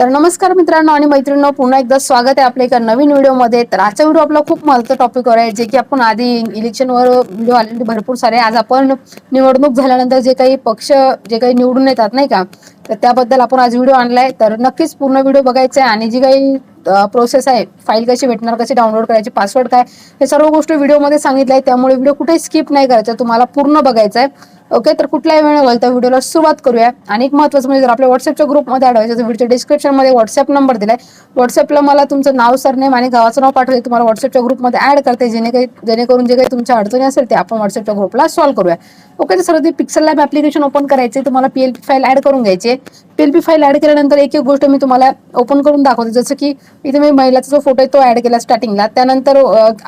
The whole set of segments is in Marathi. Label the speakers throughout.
Speaker 1: तर नमस्कार मित्रांनो आणि मैत्रिणींनो पुन्हा एकदा स्वागत आहे आपल्या एका नवीन व्हिडिओमध्ये. तर आजचा व्हिडिओ आपला खूप महत्त्वाचा टॉपिकवर आहे जे की आपण आधी इलेक्शनवर व्हिडिओ म्हणजे आलेले भरपूर सारे आज आपण निवडणूक झाल्यानंतर जे काही पक्ष जे काही निवडून येतात नाही का? तर त्याबद्दल आपण आज व्हिडिओ आणलाय. तर नक्कीच पूर्ण व्हिडिओ बघायचा आहे आणि जी काही प्रोसेस आहे फाईल कशी भेटणार कशी डाउनलोड करायची पासवर्ड काय हे सर्व गोष्टी व्हिडिओमध्ये सांगितलं आहे त्यामुळे व्हिडिओ कुठे स्किप नाही करायचा तुम्हाला पूर्ण बघायचा आहे. ओके तर कुठलाही वेळ घालता व्हिडिओला सुरुवात करूया. आणि एक महत्वाचं म्हणजे जर आपल्या व्हॉट्सअपच्या ग्रुपमध्ये ॲड व्हायचं तर व्हिडिओच्या डिस्क्रिप्शनमध्ये व्हॉट्सअप नंबर दिलाय. व्हॉट्सअपला मला तुमचं नाव सरनेम आणि गावाचं नाव पाठवले तुम्हाला व्हॉट्सअपच्या ग्रुपमध्ये ऍड करते. जेणे काही जेणेकरून जे काही तुमच्या अडचणी असेल ते आपण व्हॉट्सअपच्या ग्रुपला सॉल्व्ह करूया. ओके तर सर्व पिक्सल लॅब ऍप्लिकेशन ओपन करायचे तुम्हाला पीएलपी फाईल ऍड करून घ्यायचे. पीएलपी फाईल ऍड केल्यानंतर एक एक गोष्ट मी तुम्हाला ओपन करून दाखवते. जसं की इथे मी महिलाचा जो फोटो आहे तो ऍड केला स्टार्टिंगला त्यानंतर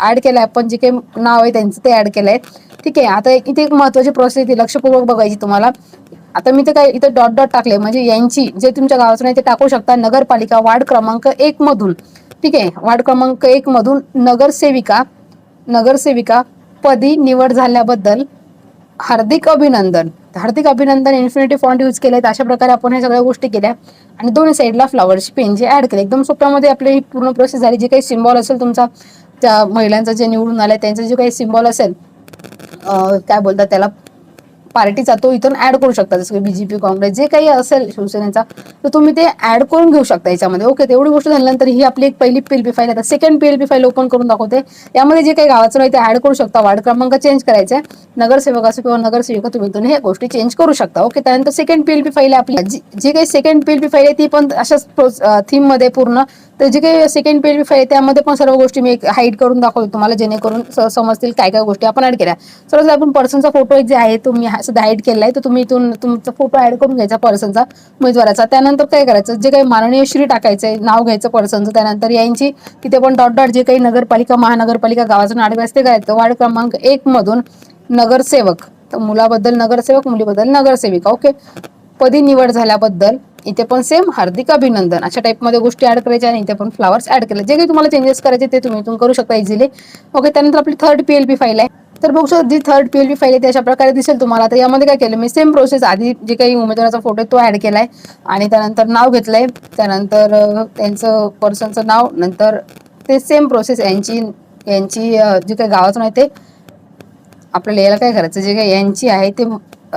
Speaker 1: ऍड केलाय आपण जे काही नाव आहे त्यांचं ते ऍड केलंय. ठीक आहे आता इथे एक महत्वाची प्रोसेस येते लक्षपूर्वक बघायची तुम्हाला. आता मी ते काय इथे डॉट डॉट टाकले म्हणजे यांची जे तुमच्या गावाचं नाही ते टाकू शकता. नगरपालिका वार्ड क्रमांक एक मधून. ठीक आहे वार्ड क्रमांक एक मधून नगरसेविका नगरसेविका पदी निवड झाल्याबद्दल हार्दिक अभिनंदन. हार्दिक अभिनंदन इन्फिनिटी फॉन्ट यूज केले अशा प्रकारे आपण ह्या सगळ्या गोष्टी केल्या. आणि दोन्ही साईडला फ्लॉवरची पेन जे ऍड केले एकदम सोप्यामध्ये आपली ही पूर्ण प्रोसेस झाली. जे काही सिम्बॉल असेल तुमचा त्या महिलांचा जे निवडून आलाय त्यांचं जे काही सिम्बॉल असेल काय बोलतात त्याला पार्टीचा तो इथून ऍड करू शकता. जसं की बीजेपी काँग्रेस जे काही असेल शिवसेनेचा तर तुम्ही ते ऍड करून घेऊ शकता याच्यामध्ये. ओके तेवढी गोष्ट झाल्यानंतर ही आपली एक पहिली पीएलपी फाईल आता सेकंड पीएलपी फाईल ओपन करून दाखवते. यामध्ये जे काही गावाचं नाही ते ऍड करू शकता. वार्ड क्रमांक चेंज करायचे नगरसेवक असो किंवा नगरसेविका तुम्ही इथून हे गोष्टी चेंज करू शकता. ओके त्यानंतर सेकंड पीएलपी फाईल आपली. जी काही सेकंड पीएलपी फाईल आहे ती पण अशाच थीममध्ये पूर्ण तर जे काही सेकंड पेज आहे त्यामध्ये पण सर्व गोष्टी मी हाईड करून दाखवतो तुम्हाला जेणेकरून समजतील काय काय गोष्टी आपण ऍड केल्या. सर्व आपण पर्सनचा फोटो एक जे आहे तो मी सध्या केला आहे तर तुम्ही इथून तुमचा फोटो ऍड करून घ्यायचा पर्सनचा उमेदवाराचा. त्यानंतर काय करायचं? जे काही माननीय श्री आहे नाव घ्यायचं पर्सनचं त्यानंतर यांची तिथे पण डॉट डॉट जे काही नगरपालिका महानगरपालिका गावाचं नाडवे असते करायचं वार्ड क्रमांक एक मधून नगरसेवक तर मुलाबद्दल नगरसेवक मुलीबद्दल नगरसेविका. ओके पदी निवड झाल्याबद्दल इथे पण सेम हार्दिक अभिनंदन. अशा टाईपमध्ये गोष्टी ऍड करायच्या आणि इथे पण फ्लावर्स ऍड केले. जे काही तुम्हाला चेंजेस करायचे ते तुम्ही इथून करू शकता इझिली ओके त्यानंतर आपली थर्ड पीएलपी फाईल आहे. तर बघू शकता जी थर्ड पीएलपी फाईल आहे अशा प्रकारे दिसेल तुम्हाला. तर यामध्ये काय केलं मी सेम प्रोसेस आधी जे काही उमेदवाराचा फोटो आहे तो ऍड केलाय. आणि त्यानंतर नाव घेतलंय. त्यानंतर त्यांचं पर्सनचं नाव नंतर ते सेम प्रोसेस यांची यांची जे काही गावाचं नाही ते आपल्याला याला काय करायचं? जे काही यांची आहे ते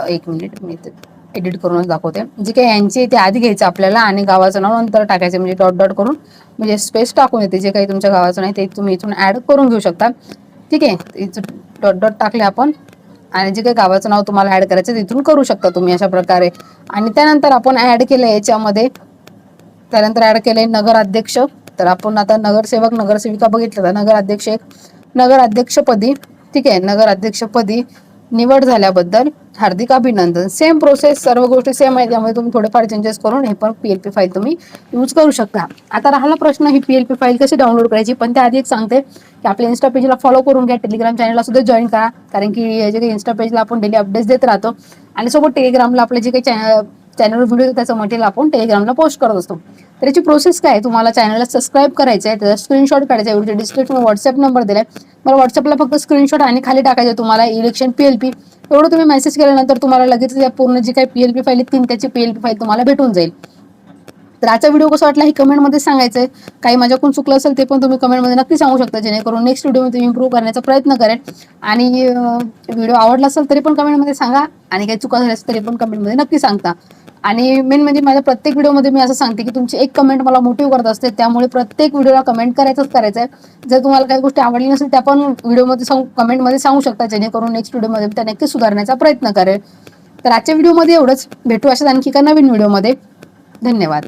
Speaker 1: एक मिनिट मिळते एडिट करूनच दाखवते. जे काही यांची ते आधी घ्यायचं आपल्याला आणि गावाचं नाव नंतर टाकायचं म्हणजे डॉट डॉट करून म्हणजे स्पेस टाकून येते. जे काही तुमच्या गावाचं नाही ते तुम्ही इथून ऍड करून घेऊ शकता. ठीक आहे? डॉट डॉट टाकले आपण. आणि जे काही गावाचं नाव तुम्हाला ॲड करायचं तिथून करू शकता तुम्ही अशा प्रकारे. आणि त्यानंतर आपण ऍड केलं याच्यामध्ये त्यानंतर ऍड केलंय नगराध्यक्ष. तर आपण आता नगरसेवक नगरसेविका बघितलं तर नगर अध्यक्ष एक. नगराध्यक्षपदी ठीक आहे? नगराध्यक्षपदी निवड झाल्याबद्दल हार्दिक अभिनंदन. सेम प्रोसेस सर्व गोष्टी सेम आहे त्यामुळे तुम्ही थोडेफार चेंजेस करून हे पण पीएलपी फाईल तुम्ही यूज करू शकता. आता राहिला प्रश्न ही पीएलपी फाईल कशी डाउनलोड करायची? पण त्याआधी एक सांगते की आपल्या इन्स्टा पेजला फॉलो करून घ्या. टेलिग्राम चॅनलला सुद्धा जॉईन करा. कारण की जे काही इन्स्टा पेजला आपण डेली अपडेट्स देत राहतो. आणि सोबत टेलिग्रामला आपले जे काही चॅनलवर व्हिडिओ त्याचं मटेरियल आपण टेलिग्रामला पोस्ट करत असतो. तर याची प्रोसेस काय तुम्हाला चॅनलला सबस्क्राईब करायचं आहे त्याचा स्क्रीनशॉट काढायचा आहे डिस्क्रिप्शन व्हॉट्सअप नंबर दिलाय. मला व्हॉट्सअपला फक्त स्क्रीनशॉट आणि खाली टाकायचं तुम्हाला इलेक्शन पीएलपी एवढं तुम्ही मेसेज केल्यानंतर तुम्हाला लगेच या पूर्ण जी काही पीएलपी फाईल तीन त्याची पीएलपी फाईल तुम्हाला भेटून जाईल. तर आजचा व्हिडिओ कसा वाटला हे कमेंटमध्ये सांगायचं आहे. काही माझ्याकडून चुकलं असेल ते पण तुम्ही कमेंटमध्ये नक्की सांगू शकता जेणेकरून नेक्स्ट व्हिडिओमध्ये इम्प्रूव्ह करण्याचा प्रयत्न करेन. आणि व्हिडिओ आवडला असेल तरी पण कमेंटमध्ये सांगा. आणि काही चुका झाल्या तरी पण कमेंटमध्ये नक्की सांगता. आणि मेन म्हणजे माझ्या प्रत्येक व्हिडिओमध्ये मी असं सांगते की तुमची एक कमेंट मला मोटिव्ह करत असते. त्यामुळे प्रत्येक व्हिडिओला कमेंट करायचंच करायचं आहे जर तुम्हाला काही गोष्टी आवडली नसेल त्या पण व्हिडिओमध्ये सांगू कमेंटमध्ये सांगू शकता जेणेकरून नेक्स्ट व्हिडिओमध्ये त्या नक्की सुधारण्याचा प्रयत्न करेल. तर आजच्या व्हिडिओमध्ये एवढंच. भेटू अशाच आणखी एका नवीन व्हिडिओमध्ये धन्यवाद.